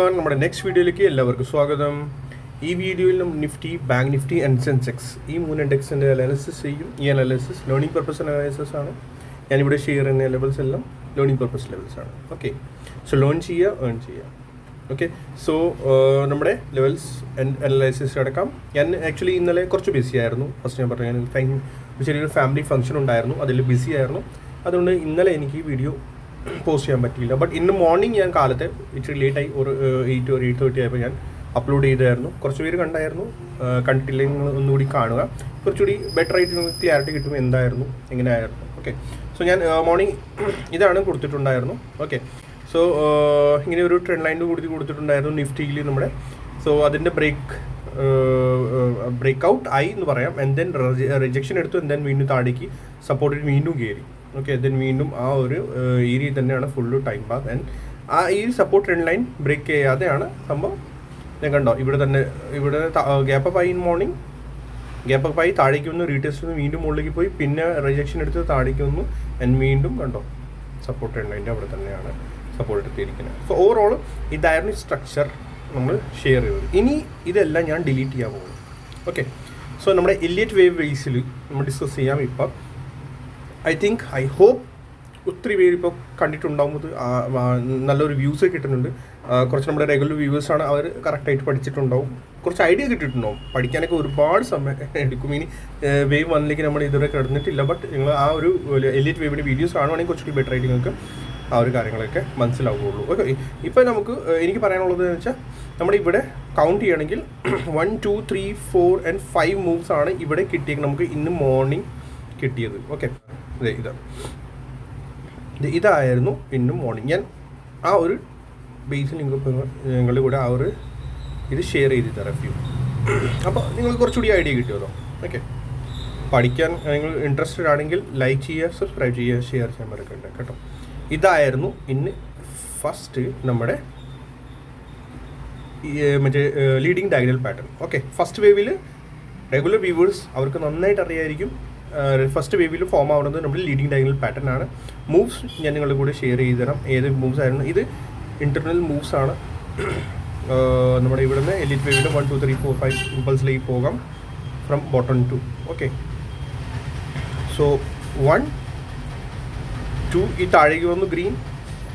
One നമ്മുടെ next വീഡിയോയിലേക്ക് എല്ലാവർക്കും സ്വാഗതം. ഈ വീഡിയോയിൽ നമ്മൾ Nifty bank Nifty and Sensex ഈ മൂന്ന് ഇൻഡെക്സിന്റെ അനാലിസിസ് ചെയ്യും. ഈ അനാലിസിസ് ലേണിംഗ് പർപ്പസ് അനാലിസിസ് ആണ്. ഞാനിവിടെ ഷെയർ ചെയ്യുന്ന ലെവൽസ് എല്ലാം ലേണിംഗ് പർപ്പസ് ലെവൽസ് ആണ്. ഓക്കെ സോ ലേൺ ചെയ്യുക ഏൺ ചെയ്യുക. ഓക്കെ സോ നമ്മുടെ ലെവൽസ് അനാലിസിസ് അടക്കാം. ഞാൻ ആക്ച്വലി ഇന്നലെ കുറച്ച് ബിസി ആയിരുന്നു. ഫസ്റ്റ് ഞാൻ പറഞ്ഞു ഞാൻ ചെറിയൊരു ഫാമിലി ഫംഗ്ഷൻ ഉണ്ടായിരുന്നു. അതിൽ ബിസി ആയിരുന്നു. അതുകൊണ്ട് ഇന്നലെ എനിക്ക് വീഡിയോ പോസ്റ്റ് ചെയ്യാൻ പറ്റിയില്ല. ബട്ട് ഇന്ന് മോർണിംഗ് ഞാൻ കാലത്തെ ഇച്ചിരി ലേറ്റായി ഒരു എയ്റ്റ് ഒരു എയ്റ്റ് തേർട്ടി ആയപ്പോൾ ഞാൻ അപ്ലോഡ് ചെയ്തായിരുന്നു. കുറച്ച് പേര് കണ്ടായിരുന്നു. കണ്ടിട്ടില്ലെങ്കിൽ നിങ്ങൾ ഒന്നുകൂടി കാണുക. കുറച്ചുകൂടി ബെറ്റർ ആയിട്ട് നിങ്ങൾക്ക് ക്ലാരിറ്റി കിട്ടും എന്തായിരുന്നു എങ്ങനെയായിരുന്നു. ഓക്കെ സോ ഞാൻ മോർണിംഗ് ഇതാണ് കൊടുത്തിട്ടുണ്ടായിരുന്നു. ഓക്കെ സോ ഇങ്ങനെ ഒരു ട്രെൻഡ് ലൈൻ കൂടി കൊടുത്തിട്ടുണ്ടായിരുന്നു നിഫ്റ്റിയിൽ നമ്മുടെ. സോ അതിന്റെ ബ്രേക്ക് ബ്രേക്ക് ഔട്ട് ആയി എന്ന് പറയാം. ആൻഡ് ദെൻ റിജക്ഷൻ എടുത്തു. ആൻഡ് ദെൻ വീണ്ടും താഴേക്ക് സപ്പോർട്ടിൽ വീണ്ടും കയറി. ഓക്കെ ദെൻ വീണ്ടും ആ ഒരു ഏരിയ തന്നെയാണ് ഫുള്ള് ടൈം പാസ് ആൻഡ് ആ ഈ സപ്പോർട്ട് ട്രെൻഡ് ലൈൻ ബ്രേക്ക് ചെയ്യാതെയാണ് സംഭവം. ഞാൻ കണ്ടോ ഇവിടെ തന്നെ ഇവിടെ ഗ്യാപ്പ് അപ്പ് ആയി ഇൻ മോർണിംഗ് ഗ്യാപ്പ് അപ്പ് ആയി താഴേക്ക് വന്നു റീടെസ്റ്റ് വന്നു വീണ്ടും മുകളിലേക്ക് പോയി. പിന്നെ റിജക്ഷൻ എടുത്ത് താഴേക്ക് വന്നു. ആൻഡ് വീണ്ടും കണ്ടോ സപ്പോർട്ട് ട്രെൻഡ് ലൈന്റെ അവിടെ തന്നെയാണ് സപ്പോർട്ട് എടുത്തിരിക്കുന്നത് സോ ഓവറോൾ ഇതായിരുന്നു സ്ട്രക്ചർ നമ്മൾ ഷെയർ ചെയ്തത്. ഇനി ഇതെല്ലാം ഞാൻ ഡിലീറ്റ് ചെയ്യാൻ പോകുന്നു ഓക്കെ സോ നമ്മുടെ എലിയറ്റ് വേവ് ബേസിൽ നമ്മൾ ഡിസ്കസ് ചെയ്യാം ഇപ്പം. ഐ തിങ്ക് ഐ ഹോപ്പ് ഒത്തിരി പേര് ഇപ്പോൾ ആ, നല്ലൊരു വ്യൂസ് കിട്ടുന്നുണ്ട്. കുറച്ച് നമ്മുടെ റെഗുലർ വ്യൂവേഴ്സാണ് അവർ കറക്റ്റായിട്ട് പഠിച്ചിട്ടുണ്ടാവും. കുറച്ച് ഐഡിയ കിട്ടിയിട്ടുണ്ടാവും. പഠിക്കാനൊക്കെ ഒരുപാട് സമയം എടുക്കും. ഇനി വേവ് വന്നിലേക്ക് നമ്മൾ ഇതുവരെ കിടന്നിട്ടില്ല. ബട്ട് നിങ്ങൾ ആ ഒരു എലിറ്റ് വേവിന്റെ വീഡിയോസ് കാണുവാണെങ്കിൽ കുറച്ചുകൂടി ബെറ്റർ ആയിട്ട് നിങ്ങൾക്ക് ആ ഒരു കാര്യങ്ങളൊക്കെ മനസ്സിലാവുകയുള്ളൂ. ഓക്കെ ഇപ്പോൾ നമുക്ക് എനിക്ക് പറയാനുള്ളത് എന്ന് വെച്ചാൽ നമ്മുടെ ഇവിടെ കൗണ്ട് ചെയ്യണമെങ്കിൽ one two three four and five moves ആണ് ഇവിടെ കിട്ടിയത് നമുക്ക് ഇന്ന് മോർണിംഗ് കിട്ടിയത്. ഓക്കെ അതെ ഇത്. ഇതായിരുന്നു ഇന്നും മോർണിംഗ് ഞാൻ ആ ഒരു ബേസിൽ നിങ്ങളുടെ കൂടെ ആ ഒരു ഇത് ഷെയർ ചെയ്ത് തരാം വ്യൂ അപ്പോൾ നിങ്ങൾക്ക് കുറച്ചുകൂടി ഐഡിയ കിട്ടിയല്ലോ ഓക്കെ പഠിക്കാൻ നിങ്ങൾ ഇൻട്രസ്റ്റഡ് ആണെങ്കിൽ ലൈക്ക് ചെയ്യുക സബ്സ്ക്രൈബ് ചെയ്യുക ഷെയർ ചെയ്യാൻ മറക്കണ്ട കേട്ടോ. ഇതായിരുന്നു ഇന്ന് ഫസ്റ്റ് നമ്മുടെ മറ്റേ leading diagonal pattern okay first വേവിൽ regular viewers അവർക്ക് നന്നായിട്ട് അറിയായിരിക്കും. ഫസ്റ്റ് വേവിൽ ഫോം ആവുന്നത് നമ്മുടെ ലീഡിങ് ഡയഗണൽ പാറ്റേൺ ആണ്. മൂവ്സ് ഞാൻ നിങ്ങളുടെ കൂടെ ഷെയർ ചെയ്ത് തരാം. ഏത് മൂവ്സ് ആയിരുന്നു? ഇത് ഇന്റർണൽ മൂവ്സ് ആണ്. നമ്മുടെ ഇവിടുന്ന് Elliott വേവിൽ one two three four five ഇമ്പൾസിലേക്ക് പോകാം. From bottom to okay so one two ഈ താഴേക്ക് വന്നു ഗ്രീൻ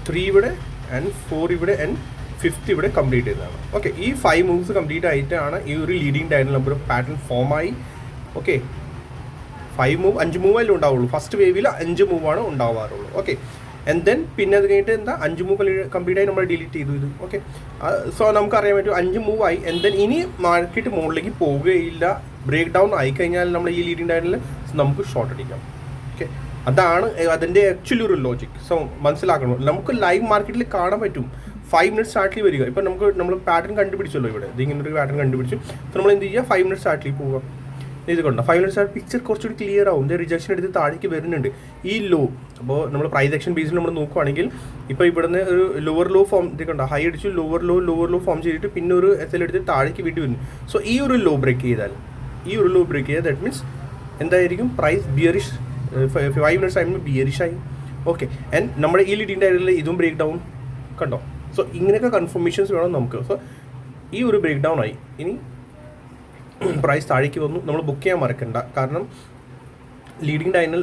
ത്രീ ഇവിടെ ആൻഡ് ഫോർ ഇവിടെ ആൻഡ് ഫിഫ്ത്ത് ഇവിടെ കംപ്ലീറ്റ് ചെയ്തതാണ്. ഓക്കെ ഈ ഫൈവ് മൂവ്സ് കംപ്ലീറ്റ് ആയിട്ടാണ് ഈ ഒരു leading dial number pattern form ആയി. ഓക്കെ ഫൈവ് മൂവ് അഞ്ച് മൂവല്ലേ ഉണ്ടാവുള്ളൂ. ഫസ്റ്റ് വേവിൽ അഞ്ച് മൂവാണ് ഉണ്ടാവാറുള്ളൂ ഓക്കെ ആൻഡ് ദെൻ പിന്നെ അത് കഴിഞ്ഞിട്ട് എന്താ? അഞ്ച് മൂവ് കംപ്ലീറ്റ് ആയി നമ്മൾ ഡിലീറ്റ് ചെയ്തു ഇത്. ഓക്കെ സോ നമുക്ക് അറിയാൻ പറ്റും അഞ്ച് മൂവ് ആയി. ആൻഡ് ദെൻ ഇനി മാർക്കറ്റ് മുകളിലേക്ക് പോവുകയില്ല. ബ്രേക്ക് ഡൗൺ ആയി കഴിഞ്ഞാൽ നമ്മൾ ഈ ലീഡിംഗ് ഡയനിൽ നമുക്ക് ഷോർട്ട് അടിക്കാം. ഓക്കെ അതാണ് അതിന്റെ ആക്ച്വലി ഒരു ലോജിക് സോ മനസ്സിലാക്കണം. നമുക്ക് ലൈവ് മാർക്കറ്റിൽ കാണാൻ പറ്റും. ഫൈവ് മിനിറ്റ്സ് സ്റ്റാർട്ടിൽ വരിക. ഇപ്പം നമുക്ക് നമ്മൾ പാറ്റേൺ കണ്ടുപിടിച്ചല്ലോ ഇവിടെ. ഇത് ഇങ്ങനെ ഒരു പാറ്റേൺ കണ്ടുപിടിച്ചു. നമ്മൾ എന്ത് ചെയ്യുക? ഫൈവ് മിനിറ്റ്സ് സ്റ്റാർട്ടിൽ പോവുക. ഇത് കണ്ടോ ഫൈവ് മിനിറ്റ്സ് ആ പിക്ചർ കുറച്ചുകൂടി ക്ലിയർ ആവും. റിജക്ഷൻ എടുത്ത് താഴേക്ക് വരുന്നുണ്ട്. ഈ ലോ അപ്പോൾ നമ്മൾ പ്രൈസ് ആക്ഷൻ ബേസിൽ നമ്മൾ നോക്കുവാണെങ്കിൽ ഇപ്പോൾ ഇവിടുന്ന് ഒരു ലോവർ ലോ ഫോം ഇത് കണ്ടോ? ഹൈ അടിച്ചു lower low lower low form ചെയ്തിട്ട് പിന്നെ ഒരു എസ് എൽ എടുത്ത് താഴേക്ക് വീട്ടിൽ വരുന്നു സോ ഈ ഒരു ലോ ബ്രേക്ക് ചെയ്താൽ ഈ ഒരു ലോ ബ്രേക്ക് ചെയ്താൽ ദാറ്റ് മീൻസ് എന്തായിരിക്കും? പ്രൈസ് ബിയറിഷ് ഫൈവ് മിനിറ്റ്സ് ആയിരുന്നു ബിയറിഷ് ആയി. ഓക്കെ ആൻഡ് നമ്മുടെ ഈ ലീഡിന്റെ ആയിട്ടുള്ള ഇതും ബ്രേക്ക് ഡൗൺ കണ്ടോ? സോ ഇങ്ങനെയൊക്കെ കൺഫർമേഷൻസ് വേണം നമുക്ക്. സോ ഈ ഒരു ബ്രേക്ക് ഡൗൺ ആയി. ഇനി പ്രൈസ് താഴേക്ക് വന്നു. നമ്മൾ ബുക്ക് ചെയ്യാൻ മറക്കണ്ട. കാരണം ലീഡിങ് ഡൈനൽ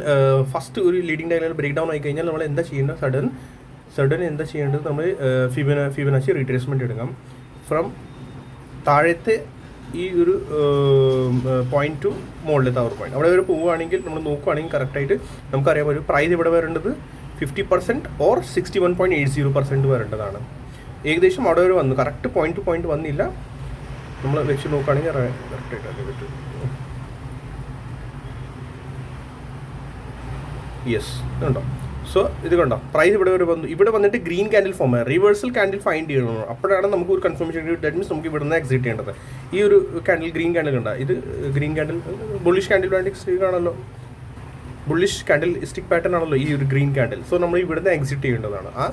ഫസ്റ്റ് ഒരു ലീഡിങ് ഡൈനൽ ബ്രേക്ക് ഡൗൺ ആയി കഴിഞ്ഞാൽ നമ്മൾ എന്താ ചെയ്യേണ്ടത്? സഡൻ സഡൻ എന്താ ചെയ്യേണ്ടത്? നമ്മൾ ഫിബന ഫിബനാച്ചി റീട്രേസ്മെന്റ് എടുക്കാം ഫ്രം താഴത്തെ ഈ ഒരു പോയിന്റ് ടു മുകളിലത്തെ ആ പോയിന്റ് അവിടെ വരെ പോവുകയാണെങ്കിൽ നമ്മൾ നോക്കുകയാണെങ്കിൽ കറക്റ്റായിട്ട് നമുക്കറിയാം ഒരു പ്രൈസ് ഇവിടെ വരേണ്ടത്? Fifty percent or sixty one point eight zero percent വരേണ്ടതാണ്. ഏകദേശം അവിടെ വരെ വന്നു. കറക്റ്റ് പോയിന്റ് ടു പോയിന്റ് വന്നില്ല. നമ്മൾ വെച്ച് നോക്കുകയാണെങ്കിൽ കറക്റ്റായിട്ട് അത് പറ്റും. യെസ് ഇതുണ്ടോ സോ ഇത് കണ്ടോ? പ്രൈസ് ഇവിടെ വരെ വന്നു. ഇവിടെ വന്നിട്ട് green candle form reversal candle find ചെയ്യണം. അപ്പോഴാണ് നമുക്ക് ഒരു കൺഫർമേഷൻ ദാറ്റ് മീൻസ് നമുക്ക് ഇവിടെ നിന്ന് എക്സിറ്റ് ചെയ്യേണ്ടത്. ഈ ഒരു കാൻഡിൽ ഗ്രീൻ കാൻഡിൽ കണ്ട? ഇത് ഗ്രീൻ കാൻഡിൽ ബുള്ളിഷ് കാൻഡിൽ വേണ്ടി സ്റ്റിക്ക് ആണല്ലോ. ബുള്ളിഷ് ക്യാൻഡിൽ സ്റ്റിക് പാറ്റേൺ ആണല്ലോ ഈ ഒരു ഗ്രീൻ കാൻഡിൽ സോ നമ്മൾ ഇവിടുന്ന് എക്സിറ്റ് ചെയ്യേണ്ടതാണ്. ആ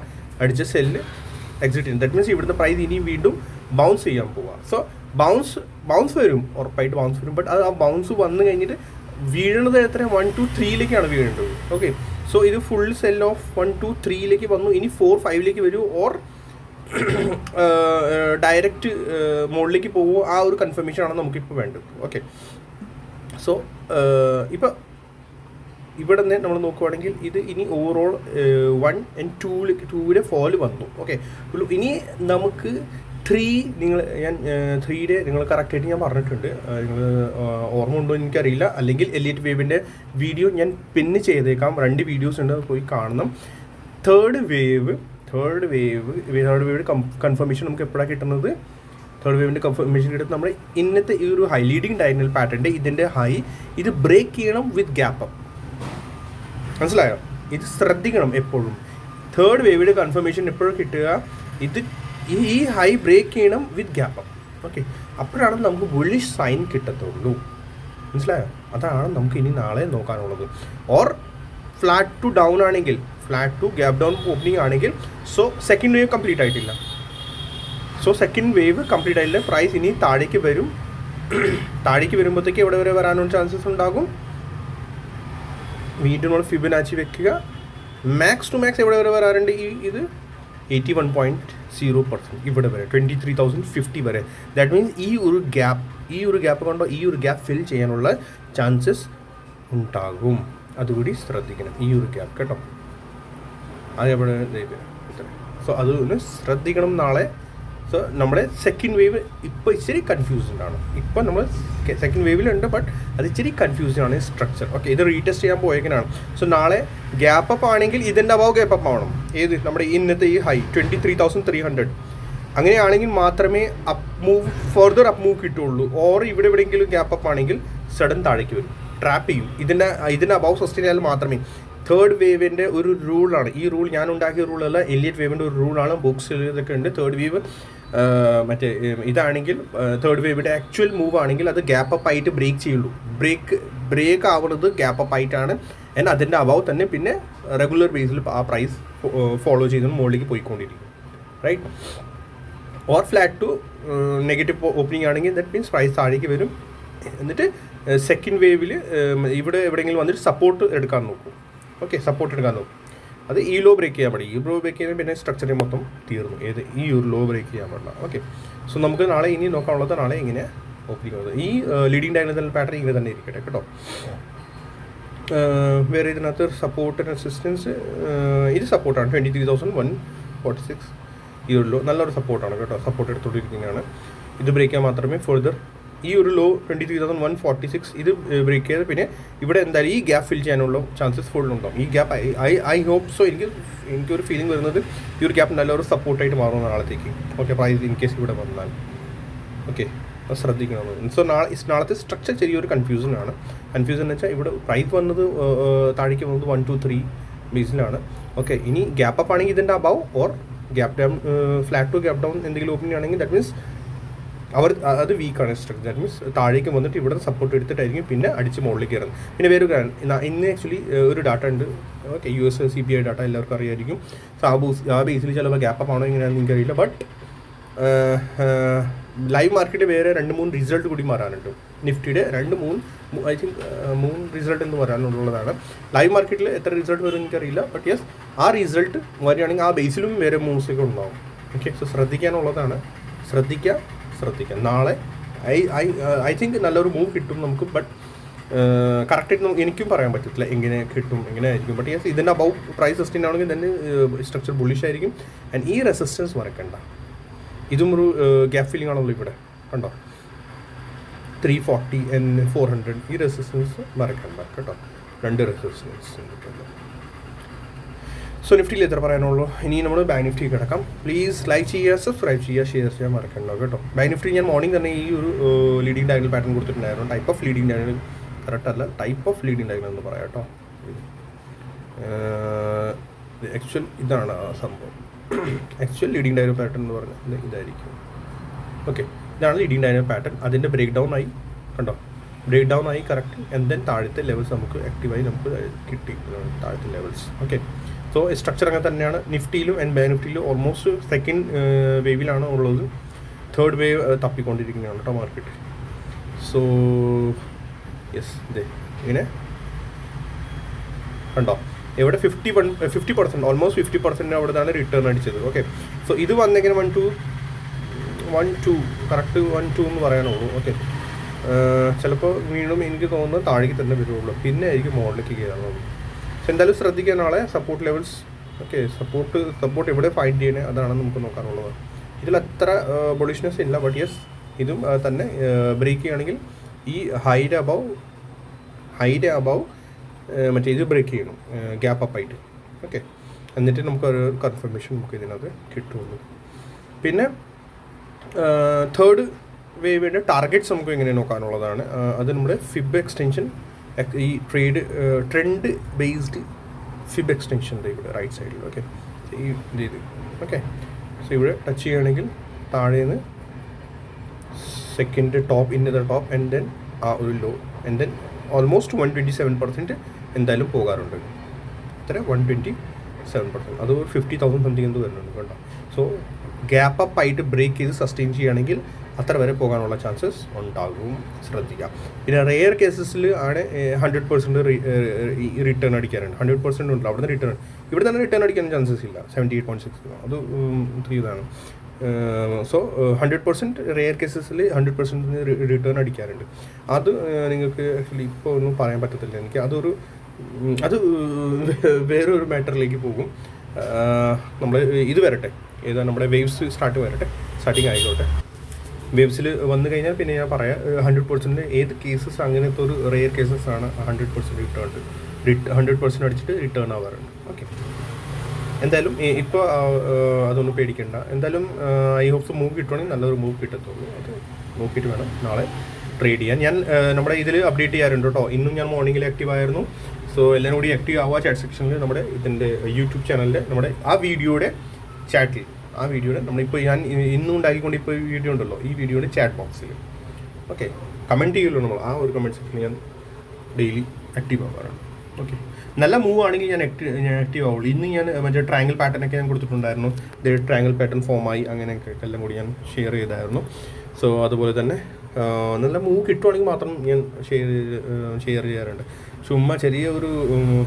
അടിച്ച സെല്ല് എക്സിറ്റ് ചെയ്യും ദാറ്റ് മീൻസ് ഇവിടുന്ന് പ്രൈസ് ഇനിയും വീണ്ടും ബൗൺസ് ചെയ്യാൻ പോവുക സോ ബൗൺസ് ബൗൺസ് വരും ഉറപ്പായിട്ട് ബൗൺസ് വരും. ബട്ട് അത് ആ ബൗൺസ് വന്നു കഴിഞ്ഞിട്ട് വീഴുന്നത് എത്ര വൺ ടു ത്രീയിലേക്കാണ് വീഴേണ്ടത്. ഓക്കെ സോ ഇത് full sell off one two ത്രീയിലേക്ക് വന്നു. ഇനി ഫോർ ഫൈവിലേക്ക് വരൂ. ഓർ ഡയറക്റ്റ് മുകളിലേക്ക് പോകുമോ ആ ഒരു കൺഫർമേഷൻ ആണ് നമുക്കിപ്പോൾ വേണ്ടത്. ഓക്കെ സോ ഇപ്പോൾ ഇവിടെ നിന്ന് നമ്മൾ നോക്കുവാണെങ്കിൽ ഇത് ഇനി ഓവറോൾ വൺ ആൻഡ് ടൂവിൽ ടൂവിലെ ഫോൾ വന്നു. ഓക്കെ ഇനി നമുക്ക് ത്രീ നിങ്ങൾ ഞാൻ ത്രീയുടെ നിങ്ങൾ കറക്റ്റായിട്ട് ഞാൻ പറഞ്ഞിട്ടുണ്ട്. നിങ്ങൾ ഓർമ്മ ഉണ്ടോ എനിക്കറിയില്ല. അല്ലെങ്കിൽ എലിയറ്റ് വേവിന്റെ വീഡിയോ ഞാൻ പിന്ന് ചെയ്തേക്കാം. രണ്ട് വീഡിയോസ് ഉണ്ട് പോയി കാണണം. Third wave third wave third wave confirmation നമുക്ക് എപ്പോഴാണ് കിട്ടുന്നത്? തേർഡ് വേവിന്റെ കൺഫർമേഷൻ കിട്ടുന്നത് നമ്മുടെ ഇന്നത്തെ ഈ ഒരു ഹൈ ലീഡിങ് ഡയഗ്നൽ പാറ്റേണിന്റെ ഇതിന്റെ ഹൈ ഇത് ബ്രേക്ക് ചെയ്യണം വിത്ത് ഗ്യാപ്പ് അപ്പ് മനസ്സിലായോ? ഇത് ശ്രദ്ധിക്കണം എപ്പോഴും. തേർഡ് വേവിയുടെ കൺഫർമേഷൻ എപ്പോഴും കിട്ടുക? ഇത് ഈ- ഹൈ ബ്രേക്ക് ചെയ്യണം വിത്ത് ഗ്യാപ്പ് ഓക്കെ അപ്പോഴാണ് നമുക്ക് ബുള്ളിഷ് സൈൻ കിട്ടത്തുള്ളൂ. മനസ്സിലായോ? അതാണ് നമുക്ക് ഇനി നാളെ നോക്കാനുള്ളത്. ഓർ ഫ്ലാറ്റ് ടു ഡൗൺ ആണെങ്കിൽ flat to gap down opening ആണെങ്കിൽ സോ സെക്കൻഡ് വേവ് കംപ്ലീറ്റ് ആയിട്ടില്ല. സോ സെക്കൻഡ് വേവ് കംപ്ലീറ്റ് ആയില്ല. പ്രൈസ് ഇനി താഴേക്ക് വരും. താഴേക്ക് വരുമ്പോഴത്തേക്ക് എവിടെ വരെ വരാനുള്ള ചാൻസസ് ഉണ്ടാകും? വീണ്ടും നമ്മൾ ഫിബിനാച്ചി വെക്കുക. മാക്സ് ടു മാക്സ് എവിടെ വരെ വരാറുണ്ട് ഈ ഇത്? Eighty one point zero percent ഇവിടെ വരെ ട്വന്റി ത്രീ തൗസൻഡ് ഫിഫ്റ്റി വരെ. ദാറ്റ് മീൻസ് ഈ ഒരു ഗ്യാപ്പ് ഈ ഒരു ഗ്യാപ്പ് കൊണ്ടോ? ഈ ഒരു ഗ്യാപ്പ് ഫിൽ ചെയ്യാനുള്ള ചാൻസസ് ഉണ്ടാകും. അതുകൂടി ശ്രദ്ധിക്കണം. ഈ ഒരു ഗ്യാപ്പ് കേട്ടോ. അതെവിടെ സോ അത് ഒന്ന് ശ്രദ്ധിക്കണം നാളെ. സോ നമ്മുടെ സെക്കൻഡ് വേവ് ഇപ്പോൾ ഇച്ചിരി കൺഫ്യൂസ്ഡ് ആണ്. ഇപ്പോൾ നമ്മൾ സെക്കൻഡ് വേവിലുണ്ട് ബട്ട് അത് ഇച്ചിരി കൺഫ്യൂസ്ഡ് ആണ് സ്ട്രക്ചർ ഓക്കെ ഇത് റീടെസ്റ്റ് ചെയ്യാൻ പോയേക്കനാണ് സോ നാളെ ഗ്യാപ്പ് അപ്പ് ആണെങ്കിൽ ഇതിന്റെ അബവ് ഗ്യാപ്പ് അപ്പ് ആവണം. ഏത്? നമ്മുടെ ഇന്നത്തെ ഈ high twenty three thousand three hundred അങ്ങനെയാണെങ്കിൽ മാത്രമേ up move further up move കിട്ടുള്ളൂ ഓർ ഇവിടെ എവിടെയെങ്കിലും ഗ്യാപ്പ് അപ്പ് ആണെങ്കിൽ സഡൻ താഴേക്ക് വരും. ട്രാപ്പ് ചെയ്യും. ഇതിന്റെ ഇതിന്റെ അബവ് സസ്റ്റെയിൻ ചെയ്യാൻ മാത്രമേ. തേർഡ് വേവിന്റെ ഒരു റൂളാണ് ഈ റൂൾ ഞാൻ ഉണ്ടാക്കിയ റൂളല്ല എലിയറ്റ് വേവിന്റെ ഒരു റൂളാണ് ബുക്സിൽ ഇതൊക്കെ ഉണ്ട്. തേർഡ് വേവ് മറ്റേ ഇതാണെങ്കിൽ തേർഡ് വേവിന്റെ ആക്ച്വൽ മൂവ് ആണെങ്കിൽ അത് ഗ്യാപ്പ് അപ്പ് ആയിട്ട് ബ്രേക്ക് ചെയ്യുള്ളൂ. ബ്രേക്ക് ബ്രേക്ക് ആവുന്നത് ഗ്യാപ്പ് അപ്പ് ആയിട്ടാണ്. ആൻഡ് അതിന്റെ അഭാവ് തന്നെ പിന്നെ റെഗുലർ ബേസിൽ ആ പ്രൈസ് ഫോളോ ചെയ്ത് മുകളിലേക്ക് പോയിക്കൊണ്ടിരിക്കും. Right or flat to negative opening ആണെങ്കിൽ ദറ്റ് മീൻസ് പ്രൈസ് താഴേക്ക് വരും. എന്നിട്ട് സെക്കൻഡ് വേവിൽ ഇവിടെ എവിടെയെങ്കിലും വന്നിട്ട് സപ്പോർട്ട് എടുക്കാൻ നോക്കും. ഓക്കെ സപ്പോർട്ട് എടുക്കാൻ നോക്കും. അത് ഈ ലോ ബ്രേക്ക് ചെയ്യാൻ പാടില്ല ഈ ലോ ബ്രേക്ക് ചെയ്യുമ്പോൾ പിന്നെ സ്ട്രക്ചറിന് മൊത്തം തീർന്നു. ഏത് ഈ ഒരു ലോ ബ്രേക്ക് ചെയ്യാൻ പാടില്ല. ഓക്കെ സോ നമുക്ക് നാളെ ഇനി നോക്കാനുള്ളത് നാളെ ഇങ്ങനെ ഓപ്പണിംഗ് ഈ ലീഡിങ് ഡയനൽ പാറ്റേൺ ഇങ്ങനെ തന്നെ ഇരിക്കട്ടെ കേട്ടോ. വേറെ ഇതിനകത്ത് സപ്പോർട്ട് ആൻഡ് അസിസ്റ്റൻസ് ഇത് സപ്പോർട്ടാണ് twenty three thousand one forty six ഈ ലോ നല്ലൊരു സപ്പോർട്ടാണ് കേട്ടോ. സപ്പോർട്ട് എടുത്തുകൊണ്ടിരിക്കുന്നതാണ്. ഇത് ബ്രേക്ക് ചെയ്യാൻ മാത്രമേ ഫർദർ ഈ ഒരു low twenty three thousand one forty six ഇത് ബ്രേക്ക് ചെയ്ത് പിന്നെ ഇവിടെ എന്തായാലും ഈ ഗ്യാപ്പ് ഫിൽ ചെയ്യാനുള്ള ചാൻസസ് ഫുൾ ഉണ്ടാവും ഈ gap I I hope so എനിക്ക് എനിക്കൊരു ഫീലിംഗ് വരുന്നത് ഈ ഒരു ഗ്യാപ്പ് നല്ലൊരു സപ്പോർട്ടായിട്ട് മാറും നാളത്തേക്ക്. ഓക്കെ പ്രൈസ് ഇൻ കേസ് ഇവിടെ വന്നാൽ. ഓക്കെ അത് ശ്രദ്ധിക്കണം സോ നാളെ നാളത്തെ സ്ട്രക്ചർ ചെറിയൊരു കൺഫ്യൂഷനാണ് കൺഫ്യൂഷൻ എന്ന് വെച്ചാൽ ഇവിടെ പ്രൈസ് വന്നത് താഴേക്ക് വന്നത് വൺ ടു ത്രീ ബേസിലാണ് ഓക്കെ ഇനി ഗ്യാപ്പ് അപ്പ് ആണെങ്കിൽ ഇതിന്റെ above or gap down flat to gap down എന്തെങ്കിലും ഓപ്പണിംഗ് ആണെങ്കിൽ ദാറ്റ് മീൻസ് അവർ അത് വീക്കാണ് സ്ട്രക്ചർ ദാറ്റ് മീൻസ് താഴേക്ക് വന്നിട്ട് ഇവിടെ സപ്പോർട്ട് എടുത്തിട്ടായിരിക്കും പിന്നെ അടിച്ച് മുകളിലേക്ക് കയറുന്നത് പിന്നെ വേറൊരു കാരണം ഇന്ന് ആക്ച്വലി ഒരു ഡാറ്റ ഉണ്ട്. Okay U S C B I data എല്ലാവർക്കും അറിയായിരിക്കും. സോ ആ ബൂസ് ആ ബേസിൽ ചിലപ്പോൾ ഗ്യാപ്പ് ആണോ എങ്ങനെയാണെന്ന് എനിക്കറിയില്ല. ബട്ട് ലൈവ് മാർക്കറ്റ് വേറെ രണ്ട് മൂന്ന് റിസൾട്ട് കൂടി മാറാനുണ്ട്. നിഫ്റ്റിയുടെ രണ്ട് മൂന്ന് ഐ തിങ്ക് മൂന്ന് റിസൾട്ട് എന്ന് പറയാനുള്ളതാണ്. ലൈവ് മാർക്കറ്റിൽ എത്ര റിസൾട്ട് വരും എനിക്കറിയില്ല. ബട്ട് യെസ് ആ റിസൾട്ട് വരികയാണെങ്കിൽ ആ ബേസിലും വേറെ മൂവ്സൊക്കെ ഉണ്ടാവും. ഓക്കെ സോ ശ്രദ്ധിക്കാനുള്ളതാണ്. ശ്രദ്ധിക്കുക ശ്രദ്ധിക്കുക നാളെ ഐ ഐ ഐ തിങ്ക് നല്ലൊരു മൂവ് കിട്ടും നമുക്ക് ബട്ട് കറക്റ്റായിട്ട് എനിക്കും പറയാൻ പറ്റത്തില്ല എങ്ങനെ കിട്ടും എങ്ങനെ ആയിരിക്കും. ബട്ട് യെസ് ഇതിന്റെ അബൌ പ്രൈസ് സസ്റ്റെയിൻ ആണെങ്കിൽ തന്നെ സ്ട്രക്ചർ ബുള്ളിഷ് ആയിരിക്കും. ആൻഡ് ഈ റെസിസ്റ്റൻസ് മറക്കണ്ട. ഇതും ഒരു ഗ്യാപ്പ് ഫില്ലിംഗ് ആണല്ലോ ഇവിടെ. കണ്ടോ? Three forty and four hundred ഈ റെസിസ്റ്റൻസ് മറക്കണ്ട കേട്ടോ. രണ്ട് റെസിസ്റ്റൻസ് സോ നിഫ്റ്റിയിൽ എത്ര പറയാനുള്ളൂ. ഇനി നമ്മൾ ബാങ്ക് നിഫ്റ്റി കിടക്കാം. പ്ലീസ് ലൈക്ക് ചെയ്യുക സബ്സ്ക്രൈബ് ചെയ്യുക ഷെയർ ചെയ്യാൻ മറക്കണ്ട കേട്ടോ. ബാങ്ക് നിഫ്റ്റി ഞാൻ മോർണിംഗ് തന്നെ ഈ ഒരു ലീഡിംഗ് ഡയഗ്നൽ പാറ്റേൺ കൊടുത്തിട്ടുണ്ടായിരുന്നു. Type of leading diagonal correct അല്ല ടൈപ്പ് ഓഫ് ലീഡിംഗ് ഡയഗ്നൽ എന്ന് പറയാം കേട്ടോ. ആക്ച്വൽ ഇതാണ് സംഭവം. ആക്ച്വൽ ലീഡിംഗ് ഡയഗ്നൽ പാറ്റേൺ എന്ന് പറഞ്ഞാൽ ഇതായിരിക്കും. ഓക്കെ ഇതാണ് ലീഡിംഗ് ഡയഗ്നൽ പാറ്റേൺ അതിന്റെ ബ്രേക്ക് ഡൗൺ ആയി കണ്ടോ? ബ്രേക്ക് ഡൗൺ ആയി കറക്റ്റ് ആൻഡ് താഴത്തെ ലെവൽസ് നമുക്ക് ആക്റ്റീവായി നമുക്ക് കിട്ടി. താഴത്തെ ലെവൽസ് ഓക്കെ സോ സ്ട്രക്ചർ അങ്ങനെ തന്നെയാണ്. നിഫ്റ്റിയിലും ആൻഡ് ബാങ്ക് നിഫ്റ്റിയിലും ഓൾമോസ്റ്റ് സെക്കൻഡ് വേവിലാണ് ഉള്ളത്. തേർഡ് വേവ് തപ്പിക്കൊണ്ടിരിക്കുന്നതാണ് കേട്ടോ മാർക്കറ്റ് സോ യെസ് ഇതേ ഇങ്ങനെ. കണ്ടോ? എവിടെ fifty one fifty percent almost fifty percent അവിടെ നിന്നാണ് റിട്ടേൺ അടിച്ചത്. ഓക്കെ സോ ഇത് വന്നെങ്കിൽ one two one two correct one two എന്ന് പറയാനുള്ളൂ. ഓക്കെ ചിലപ്പോൾ വീണ്ടും എനിക്ക് തോന്നുന്നു താഴേക്ക് തന്നെ വരുള്ളൂ. പിന്നെ ആയിരിക്കും മുകളിലേക്ക് കയറാൻ എന്തായാലും ശ്രദ്ധിക്കുക നാളെ. Support levels okay support support എവിടെ ഫൈൻഡ് ചെയ്യണേ അതാണ് നമുക്ക് നോക്കാനുള്ളത്. ഇതിൽ അത്ര ബൊളിഷ്നെസ് ഇല്ല ബട്ട് യെസ് ഇതും തന്നെ ബ്രേക്ക് ചെയ്യുകയാണെങ്കിൽ ഈ ഹൈഡ് അബവ് ഹൈഡ് അബവ് മറ്റേ ഇത് ബ്രേക്ക് ചെയ്യണം ഗ്യാപ്പ് അപ്പായിട്ട് ഓക്കെ എന്നിട്ട് നമുക്ക് ഒരു കൺഫർമേഷൻ നമുക്ക് ഇതിനകത്ത് കിട്ടുള്ളൂ. പിന്നെ തേർഡ് വേവിന്റെ ടാർഗറ്റ്സ് നമുക്ക് എങ്ങനെ നോക്കാനുള്ളതാണ്. അത് നമ്മുടെ ഫിബ് എക്സ്റ്റൻഷൻ ഈ ട്രേഡ് ട്രെൻഡ് ബേസ്ഡ് ഫിബ് എക്സ്റ്റൻഷന്റെ ഇവിടെ റൈറ്റ് സൈഡിൽ ഓക്കെ ഈ ഇത് ഓക്കെ സോ ഇവിടെ ടച്ച് ചെയ്യുകയാണെങ്കിൽ താഴെ നിന്ന് second top in the top and then ആ ഒരു low and then almost one twenty seven percent എന്തായാലും പോകാറുണ്ട്. ഇത്ര വൺ ട്വന്റി സെവൻ പെർസെന്റ് അത് ഒരു ഫിഫ്റ്റി തൗസൻഡ് സംതിങ് എന്ത് വരുന്നുണ്ട് കേട്ടോ. സോ ഗ്യാപ്പ് അപ്പ് ആയിട്ട് ബ്രേക്ക് ചെയ്ത് സസ്റ്റെയിൻ ചെയ്യുകയാണെങ്കിൽ അത്ര വരെ പോകാനുള്ള ചാൻസസ് ഉണ്ടാകും. ശ്രദ്ധിക്കാം പിന്നെ റെയർ കേസസിൽ ആണ് ഹൺഡ്രഡ് പെർസെന്റ് റിട്ടേൺ അടിക്കാറുണ്ട്. ഹൺഡ്രഡ് പെർസെന്റ് ഉണ്ട് അവിടെ നിന്ന് റിട്ടേൺ ഇവിടെ തന്നെ റിട്ടേൺ അടിക്കാൻ ചാൻസസ് ഇല്ല. സെവന്റി എയ്റ്റ് പോയിന്റ് സിക്സ് അത് ഇതാണ്. സോ ഹൺഡ്രഡ് പെർസെന്റ് റെയർ കേസസിൽ ഹൺഡ്രഡ് പെർസെന്റ് റിട്ടേൺ അടിക്കാറുണ്ട്. അത് നിങ്ങൾക്ക് ആക്ച്വലി ഇപ്പോൾ ഒന്നും പറയാൻ പറ്റത്തില്ല എനിക്ക്. അതൊരു അത് വേറൊരു മാറ്ററിലേക്ക് പോകും. നമ്മൾ ഇത് വരട്ടെ. ഏതാ നമ്മുടെ വേവ്സ് സ്റ്റാർട്ട് വരട്ടെ. സ്റ്റാർട്ടിങ് ആയിക്കോട്ടെ. വേവ്സിൽ വന്നു കഴിഞ്ഞാൽ പിന്നെ ഞാൻ പറയാം ഹൺഡ്രഡ് പെർസെന്റ് ഏത് കേസസ് അങ്ങനത്തെ ഒരു റെയർ കേസസ് ആണ് hundred percent return hundred percent അടിച്ചിട്ട് റിട്ടേൺ ആവാറുണ്ട്. ഓക്കെ എന്തായാലും ഇപ്പോൾ അതൊന്നും പേടിക്കണ്ട. എന്തായാലും ഐ ഹോപ്സ് മൂവ് കിട്ടുവാണെങ്കിൽ നല്ലൊരു മൂവ് കിട്ടത്തുള്ളൂ. അത് നോക്കിയിട്ട് വേണം. നാളെ ട്രേഡ് ചെയ്യാൻ. ഞാൻ നമ്മുടെ ഇതിൽ അപ്ഡേറ്റ് ചെയ്യാറുണ്ട് കേട്ടോ. ഇന്നും ഞാൻ മോർണിംഗിൽ ആക്റ്റീവ് ആയിരുന്നു. സോ എല്ലാവരും കൂടി ആക്റ്റീവ് ആവുക ചാറ്റ് സെക്ഷനിൽ നമ്മുടെ ഇതിന്റെ യൂട്യൂബ് ചാനലിൽ നമ്മുടെ ആ വീഡിയോയുടെ ചാറ്റിൽ ആ വീഡിയോയുടെ നമ്മളിപ്പോൾ ഞാൻ ഇന്നും ഉണ്ടാക്കിക്കൊണ്ട് ഇപ്പോൾ ഈ വീഡിയോ ഉണ്ടല്ലോ ഈ വീഡിയോയുടെ ചാറ്റ് ബോക്സിൽ ഓക്കെ കമന്റ് ചെയ്യുമല്ലോ നമ്മൾ. ആ ഒരു കമന്റ് സെക്ഷനിൽ ഞാൻ ഡെയിലി ആക്റ്റീവ് ആവാറാണ്. ഓക്കെ നല്ല മൂവ് ആണെങ്കിൽ ഞാൻ ആക്റ്റീവ് ഞാൻ ആക്റ്റീവ് ആവുള്ളൂ. ഇന്ന് ഞാൻ മറ്റേ ട്രാങ്കിൾ പാറ്റേൺ ഒക്കെ ഞാൻ കൊടുത്തിട്ടുണ്ടായിരുന്നു. ഇത് ട്രാങ്കിൾ പാറ്റേൺ ഫോമായി അങ്ങനെയൊക്കെ എല്ലാം കൂടി ഞാൻ ഷെയർ ചെയ്തായിരുന്നു. സോ അതുപോലെ തന്നെ നല്ല മൂവ് കിട്ടുവാണെങ്കിൽ മാത്രം ഞാൻ ഷെയർ ഷെയർ ചെയ്യാറുണ്ട്. ചുമ്മാ ചെറിയ ഒരു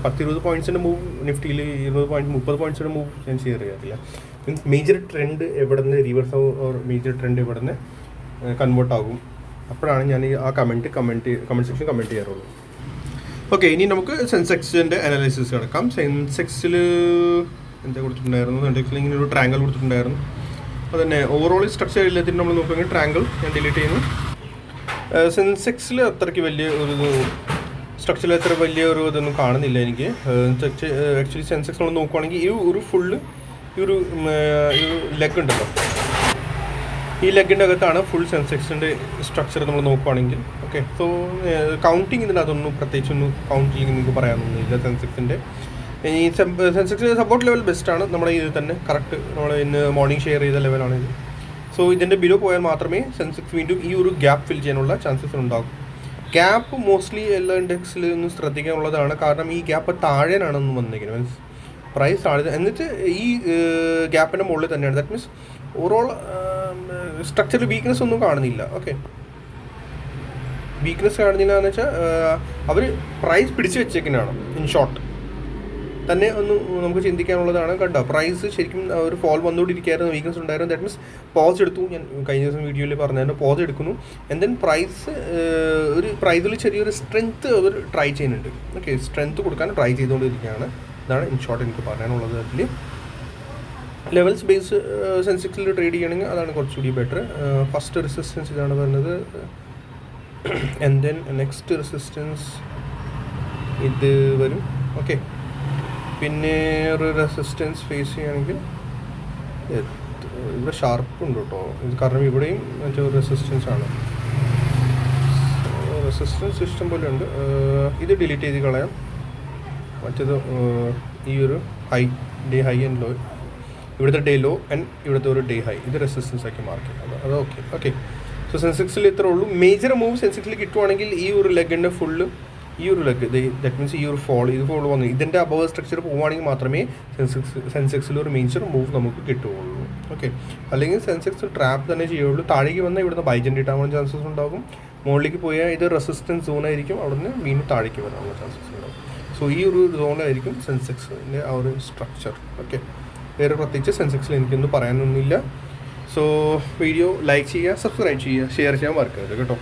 പത്തിരുപത് പോയിന്റ്സിന്റെ മൂവ് നിഫ്റ്റിയിൽ ഇരുപത് പോയിന്റ് മുപ്പത് പോയിന്റ്സിന്റെ മൂവ് ഞാൻ ഷെയർ ചെയ്യാറില്ല. മീൻസ് മേജർ ട്രെൻഡ് എവിടെ നിന്ന് റിവേഴ്സ് ആവും ഓർ മേജർ ട്രെൻഡ് എവിടെ നിന്ന് കൺവേർട്ട് ആകും. അപ്പോഴാണ് ഞാൻ ആ comment comment comment section comment ചെയ്യാറുള്ളത് ഓക്കെ ഇനി നമുക്ക് സെൻസെക്സിന്റെ അനാലിസിസ് കിടക്കാം. സെൻസെക്സിൽ എന്താ കൊടുത്തിട്ടുണ്ടായിരുന്നു? സെൻസെക്സിൽ ഇങ്ങനെ ഒരു ട്രാങ്കിൾ കൊടുത്തിട്ടുണ്ടായിരുന്നു. അതുതന്നെ ഓവറോൾ സ്ട്രക്ചർ എല്ലാത്തിനും നമ്മൾ നോക്കുകയാണെങ്കിൽ ട്രാങ്കിൾ ഞാൻ ഡിലീറ്റ് ചെയ്യുന്നു. സെൻസെക്സിൽ അത്രയ്ക്ക് വലിയ ഒരു സ്ട്രക്ചറിൽ അത്ര വലിയ ഒരു ഇതൊന്നും കാണുന്നില്ല എനിക്ക്. ആക്ച്വലി സെൻസെക്സ് നമ്മൾ നോക്കുകയാണെങ്കിൽ ഈ ഒരു ഫുള്ള് ഈ ഒരു ലെഗ് ഉണ്ടല്ലോ. ഈ ലെഗിന്റെ അകത്താണ് ഫുൾ സെൻസെക്സിന്റെ സ്ട്രക്ചർ നമ്മൾ നോക്കുവാണെങ്കിൽ ഓക്കെ സോ കൗണ്ടിങ് ഇതിനകത്തൊന്നും പ്രത്യേകിച്ചൊന്നും കൗണ്ടിങ് നിങ്ങൾക്ക് പറയാനൊന്നുമില്ല സെൻസെക്സിന്റെ ഈ സെൻസെക്സിന്റെ സപ്പോർട്ട് ലെവൽ ബെസ്റ്റാണ് നമ്മുടെ ഇത് തന്നെ കറക്റ്റ് നമ്മൾ ഇന്ന് മോർണിംഗ് ഷെയർ ചെയ്ത ലെവലാണ് ഇത്. സോ ഇതിന്റെ ബിലോ പോയാൽ മാത്രമേ സെൻസെക്സ് വീണ്ടും ഈ ഒരു ഗ്യാപ്പ് ഫിൽ ചെയ്യാനുള്ള ചാൻസസ് ഉണ്ടാകും. ഗ്യാപ്പ് മോസ്റ്റ്ലി എല്ലാ ഇൻഡെക്സിൽ ഒന്ന് ശ്രദ്ധിക്കാനുള്ളതാണ്. കാരണം ഈ ഗ്യാപ്പ് താഴെയാണെന്ന് വന്നിരിക്കുന്നത് മീൻസ് പ്രൈസ് ആണ്. എന്നിട്ട് ഈ ഗ്യാപ്പിന്റെ മുകളിൽ തന്നെയാണ്. ദാറ്റ് മീൻസ് ഓവറോൾ സ്ട്രക്ചറിൽ വീക്ക്നെസ് ഒന്നും കാണുന്നില്ല. ഓക്കെ വീക്ക്നെസ് കാണുന്നില്ല എന്ന് വെച്ചാൽ അവർ പ്രൈസ് പിടിച്ചു വെച്ചേക്കുന്നതാണ് ഇൻ ഷോർട്ട് തന്നെ ഒന്ന് നമുക്ക് ചിന്തിക്കാനുള്ളതാണ്. കണ്ടോ പ്രൈസ് ശരിക്കും ഒരു ഫോൾ വന്നുകൊണ്ടിരിക്കുകയായിരുന്നു വീക്ക്നെസ് ഉണ്ടായിരുന്നു. ദാറ്റ് മീൻസ് പോസ് എടുത്തു. ഞാൻ കഴിഞ്ഞ ദിവസം വീഡിയോയിൽ പറഞ്ഞായിരുന്നു പോസ് എടുക്കുന്നു. ആൻഡ് ദെൻ പ്രൈസ് ഒരു പ്രൈസിൽ ചെറിയൊരു സ്ട്രെങ്ത് അവർ ട്രൈ ചെയ്യുന്നുണ്ട്. ഓക്കെ സ്ട്രെങ്ത് കൊടുക്കാൻ ട്രൈ ചെയ്തുകൊണ്ടിരിക്കുകയാണ്. ഇതാണ് ഇൻ ഷോർട്ട് എനിക്ക് പറയാനുള്ളത് അതിൽ. ലെവൽസ് ബേസ് സെൻസിക്സിൽ ട്രേഡ് ചെയ്യണമെങ്കിൽ അതാണ് കുറച്ചുകൂടി ബെറ്റർ ഫസ്റ്റ് റെസിസ്റ്റൻസ് ഇതാണ് പറഞ്ഞത്. ആൻഡ് ദെൻ നെക്സ്റ്റ് റെസിസ്റ്റൻസ് ഇത് വരും. ഓക്കെ പിന്നെ ഒരു റെസിസ്റ്റൻസ് ഫേസ് ചെയ്യുകയാണെങ്കിൽ ഇവിടെ ഷാർപ്പ് ഉണ്ട് കേട്ടോ. ഇത് കാരണം ഇവിടെയും മറ്റേ റെസിസ്റ്റൻസ് ആണ്. റെസിസ്റ്റൻസ് ഇഷ്ടം പോലെ ഉണ്ട്. ഇത് ഡിലീറ്റ് ചെയ്ത് കളയാം. മറ്റേത് ഈ ഒരു high day high and low ഇവിടുത്തെ ഡേ ലോ ആൻഡ് ഇവിടുത്തെ ഒരു ഡേ ഹൈ ഇത് റെസിസ്റ്റൻസ് ആക്കി മാർക്ക് ചെയ്യാം അത് അത് ഓക്കെ ഓക്കെ സോ സെൻസെക്സിൽ ഇത്രേ ഉള്ളൂ. മേജർ മൂവ് സെൻസെക്സിൽ കിട്ടുവാണെങ്കിൽ ഈ ഒരു ലെഗിന്റെ ഫുള്ള് ഈ ഒരു ലെഗ് ദാറ്റ് മീൻസ് ഈ ഒരു ഫോൾ ഇത് ഫോൾ വന്നു. ഇതിന്റെ അബവ് സ്ട്രക്ചർ പോവുകയാണെങ്കിൽ മാത്രമേ സെൻസെക്സ് സെൻസെക്സിൽ ഒരു മേജർ മൂവ് നമുക്ക് കിട്ടുകയുള്ളൂ. ഓക്കെ അല്ലെങ്കിൽ സെൻസെക്സ് ട്രാപ്പ് തന്നെ ചെയ്യുള്ളൂ താഴേക്ക് വന്നാൽ ഇവിടുന്ന് ബൈജൻഡ് ആവാൻ ചാൻസസ് ഉണ്ടാകും. മുകളിലേക്ക് പോയാൽ ഇത് റെസിസ്റ്റൻസ് സോൺ ആയിരിക്കും. അവിടുന്ന് വീണ്ടും താഴേക്ക് വരാനുള്ള ചാൻസസ് ഉണ്ടാകും. സോ ഈ ഒരു സോണിലായിരിക്കും സെൻസെക്സിന്റെ ആ ഒരു സ്ട്രക്ചർ ഓക്കെ വേറെ പ്രത്യേകിച്ച് സെൻസെക്സിൽ എനിക്കൊന്നും പറയാനൊന്നുമില്ല. സോ വീഡിയോ ലൈക്ക് ചെയ്യുക സബ്സ്ക്രൈബ് ചെയ്യുക ഷെയർ ചെയ്യാൻ മറക്കരുത് കേട്ടോ.